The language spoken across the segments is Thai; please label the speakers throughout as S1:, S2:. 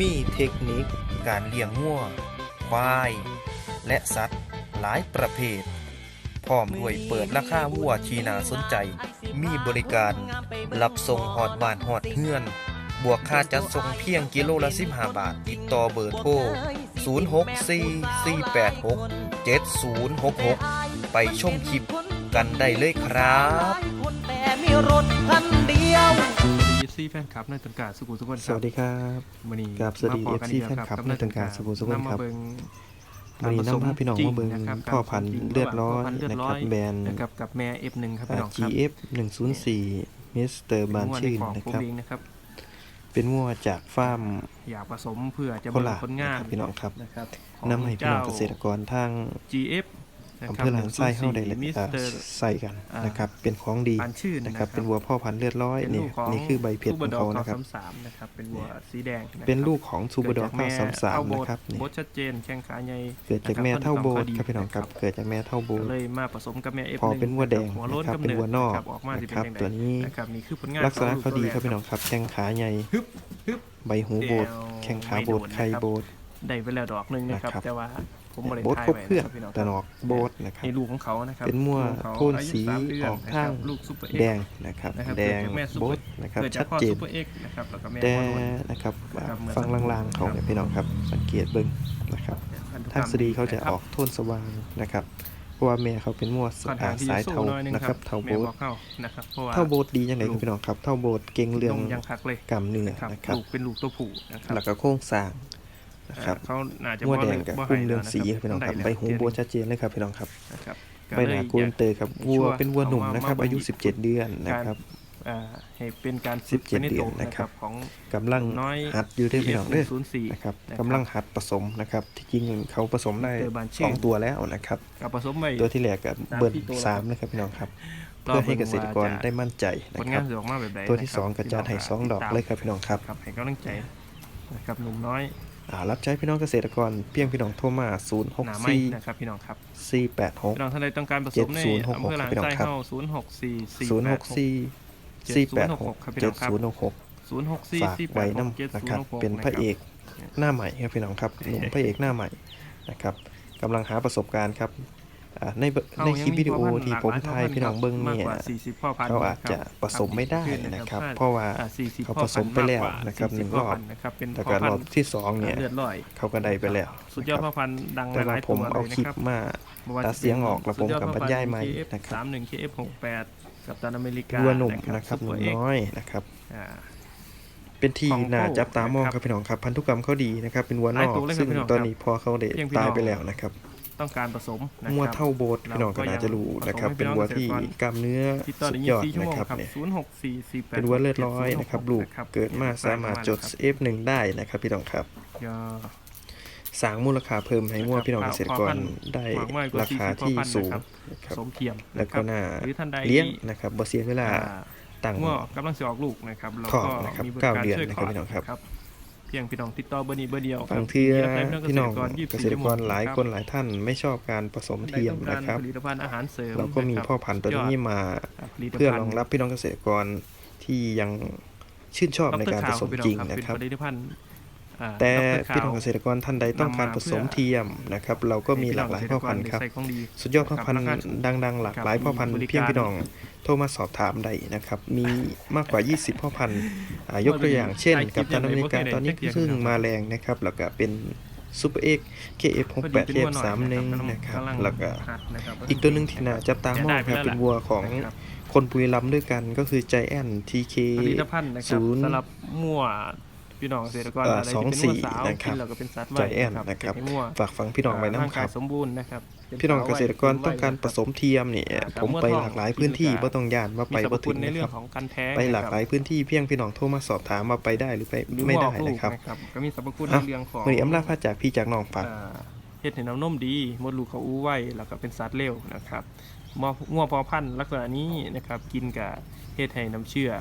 S1: มีเทคนิคการเลี้ยงงัวควาย และสัตว์หลายประเภท พร้อมด้วยเปิดราคาวัวที่น่าสนใจ มีบริการรับส่งหอดบ้านหอดเฮือน บวกค่าจัดส่งเพียงกิโลละ 15 บาท ติดต่อเบอร์โทร 0644867066 ไปชมคลิปกันได้เลยครับ
S2: แต่มีรถคันเดียว
S3: เอฟซีแฟนคลับในต้นกาสุขุมสุขน
S1: สวัสดีครับ
S3: มื้อนี้
S1: ครับสวัสดี
S3: มาพอกั
S1: FC
S3: อีกล้ว
S1: แฟนคลับ
S3: กับ
S1: ในต้นกาสุขุมสุขนครับ
S3: นำมาเบิ่ง
S1: วันนี้นำพาพี่น้องมาเบิ่ง
S3: จริะครับ
S1: พ่อพันธุ์เลือดร้อย
S3: พ่พันธุ์เลือด
S1: นะครับแบรนด์
S3: นะครับกับแม่ F1 ครับพี่น้องครับ
S1: GF 104มิสเตอร์บานชื่น
S3: เป็
S1: นะ
S3: งว
S1: ครับ
S3: ใของผมเองนะครับ
S1: เป็นงัวจากฟาร์ม
S3: อยากผสมเพื่อจะ
S1: โค
S3: เบิ่ง
S1: ราช
S3: ผลงาน
S1: นะครับพี่น้องครับ
S3: นะครับ
S1: นำให้พี่น้องเกษตรกรทาง
S3: GF นะ
S1: อำ
S3: ครั
S1: เภอหลานไส้เข้าได้เลย
S3: มิส
S1: อ่า
S3: เตอร์
S1: ใส่กันนะครับ เป็นของดี
S3: ปานชื่น
S1: นะ
S3: นะ
S1: ค
S3: ค
S1: รั
S3: รั
S1: บบเป็นวัวพ่อพันธุ์เลือดร้อย
S3: เป็น
S1: นี่
S3: ลูกของ
S1: นี่คือใบเพชรของเขานะครับ
S3: สามนะครับเป็นวัวสีแดงะครับ
S1: เป็นลูกของซูเปอร์ดอก
S3: เกิดจ
S1: 933นะครับ
S3: แม่
S1: นี่
S3: โบทชัดเจนแข้งขาใหญ่
S1: เกิดจากแม่เท่าโบสครับพี่น้องครับ เกิดจากแม่เท่าโบ
S3: ก็
S1: ส
S3: เลยมาผสมกับแม่ F1
S1: พอเป็นวัวแดง
S3: หัวโล้น
S1: นะครับ
S3: กำ
S1: เป็น
S3: เนิด
S1: วัวนอก
S3: ครับออกมาสิ
S1: นะ
S3: เป็น
S1: ครับ
S3: ยังไง
S1: ตัวนี้
S3: นะครับนี่คือผลงาน
S1: ลักษณะ
S3: ของ
S1: เขาดี
S3: ลูก
S1: ครับ
S3: ตัว
S1: พี่
S3: แร
S1: น้องครับ แข้งขาใหญ่
S3: ฮึบฮึบ
S1: ใบหูโบส
S3: แอว
S1: แข้งขาโบส
S3: ไม่โดน
S1: ไข่โบส
S3: ได้ไปแล้วดอกหนึงนะครับ
S1: นะครับ
S3: แต่ว่า ผมบริ
S1: โบส
S3: ทาย
S1: ครบ
S3: ไว้
S1: เครื่อง
S3: นะครับพี่น้อง
S1: ตะนอกโบสนะครับ
S3: นี่ลูกของเขานะครับ
S1: เป็นมั่ว
S3: ลูกของเขา
S1: โทน
S3: อายุ
S1: สี
S3: สามเดืน
S1: ออก
S3: นะครับ
S1: ข้าง
S3: ลูกซุปเปอร์เอ็ก
S1: แด
S3: ซ์
S1: งนะครับ
S3: นะครับ
S1: แดง
S3: เกิจากแม่ซุป
S1: โบ
S3: เปอ
S1: ส
S3: ร์
S1: นะครับ
S3: เกิดจา
S1: ชั
S3: ก
S1: ด
S3: พ่อ
S1: เจน
S3: ซุปเปอร์เอ็กซ์นะครับแล้วก็แม่
S1: แต่
S3: หัวโล้น
S1: นะครับอ่า
S3: นะครับเหมือน
S1: ฟังลางๆเขาเนี่ยพี่น้องครับ สังเกตเบิ้งนะครับ
S3: พันธุกร
S1: ทารง
S3: ม
S1: สดีเขาจะ
S3: นค
S1: อ
S3: รับ
S1: อกโทนสว่างนะครับเพราะว่าแม่เขาเป็นมั่ว
S3: ค่อน
S1: อ่า
S3: ข้างที่
S1: สา
S3: จะ
S1: ย
S3: สู้
S1: เทา
S3: หน้อยนึง
S1: นะ
S3: ค
S1: ค
S3: รั
S1: รั
S3: บบ
S1: เทา
S3: แม่
S1: โบ
S3: บ
S1: ส
S3: อกเข้านะครับเพราะว่า
S1: เท่าโบสดียังไงครับ
S3: ลูก
S1: พี่น้องครับเท่าโบสเก่งเรื่อง
S3: นมยังคักเลย
S1: กล้ามเนื้อ
S3: นะครับ
S1: นะครับ
S3: ลูกเป็นลูกตัวผู้นะครับ
S1: แล้วก็โครงสร้าง นะครับ
S3: เขาน่าจะ
S1: มั่ว
S3: บ่
S1: แด
S3: ลึ
S1: ง
S3: ก
S1: กับ
S3: บ่
S1: คุ้ม
S3: ให้
S1: เรื่องสี
S3: แล้ว
S1: พี่น้องครับ
S3: ได้
S1: ใบ
S3: แล้ว
S1: หูโบสชัดเจนเลยครับพี่น้องครับ
S3: นะครับ
S1: ใบหนากูนเตยครับวัวเป็นวัวหนุ่มนะครับ อายุ 17 เดือนนะครับ
S3: อ่าให้เป็นการ
S1: 17
S3: ไปใน
S1: เดื
S3: ตั
S1: อ
S3: วน
S1: นะครับ
S3: ของ
S1: กำลัง
S3: น้อย
S1: หัดอยู่ด้วยพี่น้องเด้อ
S3: ศูนย์สี่
S1: นะครับ
S3: นะครับ
S1: กำลังหัดผสมนะครับที่จริงเขาผสมได้
S3: เจอบานชื่
S1: ส
S3: อ
S1: องตัวแล้วนะครับ
S3: กับผสมไป
S1: ตัวที่แรกกับเบิร์น
S3: ที่ตัว
S1: สามนะครับพี่น้องครับ
S3: รอ
S1: เพื่อให้เกษตรกร
S3: บิ่งว่าจะ
S1: ได้มั่นใจ
S3: ผ
S1: นะ
S3: ล
S1: ครั
S3: งา
S1: บ
S3: นจะออกมาแบบใด
S1: ตัวที่
S3: นะครับ
S1: สองกระจายให้สองดอกเลยครับพี่น้องครับ
S3: ครับให้กำลังใจนะครับหนุ่มน้อย
S1: อ่า รับใช้พี่น้องเกษตรกรเพียงพี่น้องโทรมา0
S3: หนา
S1: 6
S3: ไม้
S1: 4
S3: นะครับพี่น้องครับ
S1: 4 8
S3: พี่
S1: 6
S3: น้องท่านใดต้องการผสมใน
S1: 7066
S3: อำเภอหลาน
S1: ครับพี่น้อง
S3: ไส้
S1: ครับ
S3: เฮาศูนย์หกสี่สี่
S1: 0
S3: แปด
S1: 6
S3: หก
S1: 4 4 8 6
S3: ครับพี่น้องครับ
S1: 7 0 6 6
S3: ศูนย์หกสี่
S1: ฝาก
S3: สี่แป
S1: ไว้
S3: ดหกเจ็ด
S1: น้ำนะ
S3: ศูน
S1: ครับ
S3: ย์หกหก
S1: เป็นพระเอกหน้าใหม่ครับพี่น้องครับหนุ่มพระเอกหน้าใหม่นะครับกำลังหาประสบการณ์ครับ อ่าในเบ
S3: เขา
S1: ใน
S3: ยัง
S1: คลิปวิดีโอ
S3: พ่พันธุ์
S1: ที่
S3: หลาก
S1: ผม
S3: หล
S1: ถ่ายพี่น้องเบิ้งเนี่ย
S3: มากกว่า40พ่อพันธุ์
S1: เขาอาจจะ
S3: ครับ
S1: ผสมไม่ได้
S3: ขึ้
S1: นะครับ
S3: ถ้
S1: เพราะว่า
S3: อ่40
S1: เขาผสมไปแล้ว
S3: พ่อพัธุ์
S1: นะครับ
S3: มากกว่า
S1: หนึ่ง
S3: 40
S1: รอบ
S3: พ่พัธุ์นะครับเป็น
S1: แล้ว
S3: พ่
S1: ก็
S3: อพัน
S1: รอบ
S3: ธุ์
S1: ที่สองเนี่ย
S3: เลือดลอย
S1: เขาก็ได้ไปแล้ว
S3: สุดยอด
S1: นะค
S3: พ่
S1: รั
S3: อบพันธุ์ดังห
S1: แต่ว่า
S3: ลายๆ
S1: ผม
S3: ตัว
S1: เอา
S3: เลย
S1: คลิป
S3: นะครับ
S1: มา
S3: ไม่ว่า
S1: ตัดเสียงออกแล้วผมกับบรรยายใหม่
S3: นะ
S1: นะ
S3: ค
S1: ค
S3: รั
S1: รั
S3: บบ31 KF68 กับตันอเมริกา
S1: วัวหนุ่มนะครับห
S3: ซุ
S1: นุ่
S3: ป
S1: ม
S3: เปอร์เอ็กซ์
S1: น้อยนะครับ
S3: อ่า
S1: เป็นที่
S3: ของ
S1: น่าจับตามอง
S3: นะครับ
S1: ครับพี่น้องครับ พันธุกรรมเขาดีนะครับ เป็นวัวนอก
S3: หลายตัวเลยครับ
S1: ซึ่ง
S3: พี่น้อง
S1: ตอนนี้พอเขาได้
S3: เพียงพี่
S1: ตาย
S3: น้อง
S1: ไปแล้วนะครับ
S3: ต้องการผสมนะ
S1: งัว
S3: ครับ
S1: เท่าโบสพี่น้องก็น่าจะรู้นะครับ เป็นวัวที่กล้ามเนื้อ
S3: ติดต่อ
S1: สุ
S3: ได้
S1: ด
S3: ยี่
S1: ยอด
S3: สิบสี่ชั่ว
S1: นะ
S3: โมง
S1: ครับ
S3: ครับ
S1: เนี่ย
S3: ศูนย์หกสี่สี่แปด
S1: เป็นวัวเลือดร้อยนะครับลูก
S3: นะครับ
S1: เกิดมาสามารถจด F1 ได้นะครับพี่น้องครับ
S3: ยอ
S1: สร้างมูลค่าเพิ่มให้งัวพี่น้องเกษตรกรได้
S3: หวังว่ากว่า
S1: ราคาที่
S3: 40
S1: สูง
S3: นะครับ
S1: นะครับ
S3: สมเทียม
S1: แล้วก็น่า
S3: หรือท่านใด
S1: เลี้ยงนะครับบ่เสียเวลา
S3: อ่า
S1: ตั้ง
S3: งัวกำลังจะออกลูกนะครับเรา
S1: คลอ
S3: ก็
S1: ดนะครับ
S3: มีบริ
S1: เก้า
S3: การ
S1: เดือน
S3: ช่วย
S1: นะ
S3: ค
S1: ค
S3: ล
S1: รั
S3: อบด
S1: พี่น้องครับ
S3: ครับเพียงพี่น้องติดต่อเบอร์นี้เบอร์เดียว
S1: บางที
S3: มีรับใช้
S1: พี่น้อง
S3: 24
S1: เกษตรกรหลายคนหลายท่านไม่ชอบการผสม
S3: ท่านใด
S1: เทียม
S3: ต้องการ
S1: นะครับ
S3: ผลิตภัณฑ์อาหารเสริม
S1: เราก็มี
S3: นะครับ
S1: พ่อพันธุ์ตัวนี้มา
S3: อ่าผลิตภัณฑ์
S1: เพื่อรองรับพี่น้องเกษตรกรที่ยังชื่นชอบในการผสมจริง
S3: ด
S1: นะ
S3: ข่าว
S1: ครับ แต่
S3: ดร
S1: พี่น้อง
S3: ข่าว
S1: เกษตรกรท่านใดต้องการผสมเทียมนะครับ เราก็มีหลากหลายพ่อพันธุ์ครับ
S3: ใส่ของดี
S1: สุดยอดพ่อพันธุ์ดัง ๆ หลากหลายพ่อพันธุ์
S3: บริการ
S1: เพียงพี่น้องโทรมาสอบถามได้นะครับ มีมากกว่า 20 พ่อพันธุ์อ่ายกตัวอย่างเช่น กับตันอเมริกาตอนนี้ซึ่งมาแรงนะครับ แล้วก็เป็นซูเปอร์เอ็ก KF68 KF31 นะครับ แล้วก็อีกตัวหนึ่งที่น่าจับตามองครับเป็นวัวของคนปุรีรัมย์ด้วยกันก็คือใจแอน TK
S3: ผลิตภัณฑ์นะครับ
S1: ศูนย์
S3: สำหรับมั่ว พี่น้องเกษตรกร
S1: เอ่อ
S3: อะไร
S1: สอง
S3: ที่เป็นมั่ว
S1: สี่
S3: สาว
S1: นะครับ
S3: กินแล้วก็เป็นสัตว์
S1: ใจ
S3: ไว้
S1: แอนนะครับ
S3: เก็บให้มั่ว
S1: ฝากฟังพี่น้องไว้
S3: ร่าง
S1: น้ำค
S3: กาย
S1: รับ
S3: สมบูรณ์นะครับป็
S1: พี่น้อง
S3: สว
S1: เกษตรกรต้องการผสมเทียมเนี่ย
S3: อ่า
S1: ผมไป
S3: ครับ
S1: หลากหลายพื้นที่บ่ต้องย่านว่า
S3: มี
S1: ไป
S3: สรรพ
S1: บ่
S3: คุ
S1: ถึ
S3: ณ
S1: ง
S3: ใน
S1: นะ
S3: เรื่
S1: ค
S3: อ
S1: รับ
S3: งของการแท้ง
S1: ไปหลาก
S3: นะครับ
S1: หลายพื้นที่เพียงพี่น้องโทรมาสอบถามว่าไปได้หรือไป
S3: หรือ
S1: ไม่ได้
S3: ว่าออกลูก
S1: นะครับ
S3: นะครับก็มีสรรพคุณใน
S1: อะ
S3: เรื่องของ
S1: วันนี้อำลาพาจากพี่จากน้องฝาก
S3: อ่าเฮ็ดให้น้ำนมดีมดลูกเขาอู้ไว้แล้วก็เป็นสัตว์เร็วนะครับมองัวพอพันธุ์ลักษณะนี้นะครับกินกับเฮ็ดให้น้ำเชื่อ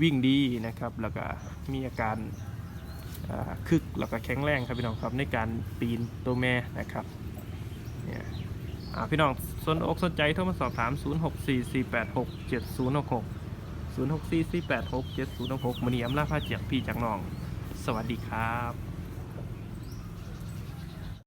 S3: วิ่งดีนะครับแล้วก็มีอาการคึกแล้วก็แข็งแรงครับพี่น้องครับในการปีนตัวแม่นะครับเนี่ยพี่น้องสนอกสนใจโทรมาสอบถาม 0644867066 0644867066มือนี้อำลาพาเจียกพี่จากน้อง สวัสดีครับ